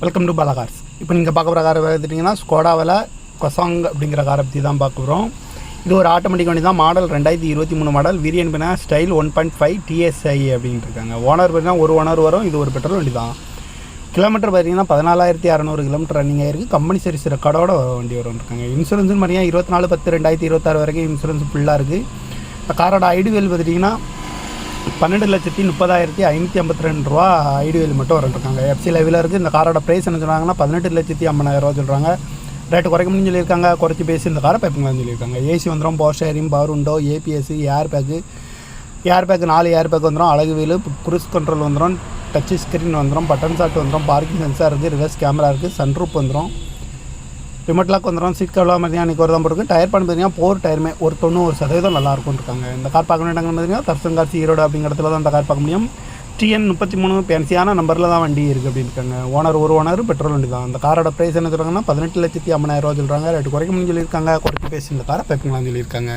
Welcome to Bala cars இப்போ நீங்கள் பார்க்க போகிற காரை பார்த்துட்டிங்கன்னா ஸ்கோடாவில் கொசாங் அப்படிங்கிற காரை பற்றி தான் பார்க்க போகிறோம் இது ஒரு ஆட்டோமேட்டிக் வண்டி தான் மாடல் ரெண்டாயிரத்தி இருபத்தி மூணு மாடல் வீரியன் பின்னா style one point five TSI அப்படின்ட்டு இருக்காங்க. ஓனர் பார்த்தீங்கன்னா ஒரு ஓனர் வரும் இது ஒரு பெட்ரோல் வண்டி தான். கிலோமீட்டர் பார்த்தீங்கன்னா பதினாலாயிரத்தி அறநூறு கிலோமீட்டர் ரன்னிங் ஆயிருக்கு கம்பெனி சர்வீஸ் ரெக்கார்டோட வண்டி வரும் இருக்காங்க. இன்சூரன்ஸ்னு பார்த்தீங்கன்னா இருபத்தி நாலு பத்து ரெண்டாயிரத்தி இருபத்தாறு வரைக்கும் இன்சூரன்ஸ் ஃபுல்லாக இருக்குது இந்த காரோட ஐடிவேல் பார்த்துட்டிங்கன்னா பன்னெண்டு லட்சத்தி முப்பதாயிரத்தி ஐநூற்றி ஐம்பத்தி ரெண்டு ரூபா ஐடிவேல் மட்டும் வரட்டுருக்காங்க எஃப்சி லெவலில் இருக்குது இந்த காரோட ப்ரைஸ் என்ன சொன்னாங்கன்னா பதினெட்டு லட்சத்தி ஐம்பதாயிரரூவா சொல்கிறாங்க ரேட்டு குறைக்க முடியும்னு சொல்லியிருக்காங்க. குறைச்சி பேசி இந்த காரை பைப்புங்களான்னு சொல்லியிருக்காங்க. ஏசி வந்துடும் பவர் ஷேரிங் பவர் உண்டோ ABSC air bag air bag நாலு ஏர் பேக் வந்துடும் அழகு வீலு குரூஸ் கண்ட்ரோல் வந்துடும் டச் ஸ்க்ரீன் வந்துடும் பட்டன் சாட் வந்துடும் பார்க்கிங் சென்சார் இருக்குது ரிவர்ஸ் கேமரா இருக்குது சன்ரூப் வந்துடும் ரிமோட் லாக் வந்துடும் சீட் கவலாக மாதிரி அன்றைக்கி ஒரு தான் போட்டுருக்கு டயர் பண்ண பார்த்தீங்கன்னா போர் டயருமே ஒரு தொண்ணூறு சதவீதம் நல்லா இருக்கும்னு இருக்காங்க. இந்த கார் பார்க்க வேண்டாங்கன்னு பார்த்தீங்கன்னா தர்சன் கார் ஈரோடு அப்படிங்கிற இடத்துல தான் அந்த கார் பார்க்க முடியும். டிஎன் முப்பத்தி மூணு பென்சியான நம்பரில் தான் வண்டி இருக்குது அப்படின்னு இருக்காங்க. ஓனர் ஒரு ஓனர் பெட்ரோல் வண்டி தான். அந்த காரோட ப்ரைஸ் என்ன சொல்கிறாங்கன்னா பதினெட்டு லட்சத்தி ஐம்பதாயிரம் ரூபா சொல்கிறாங்க ரேட்டு குறைக்க முடியும் சொல்லியிருக்காங்க. குறைச்சி பேசி இந்த காரை பைப்புங்களான்னு சொல்லியிருக்காங்க.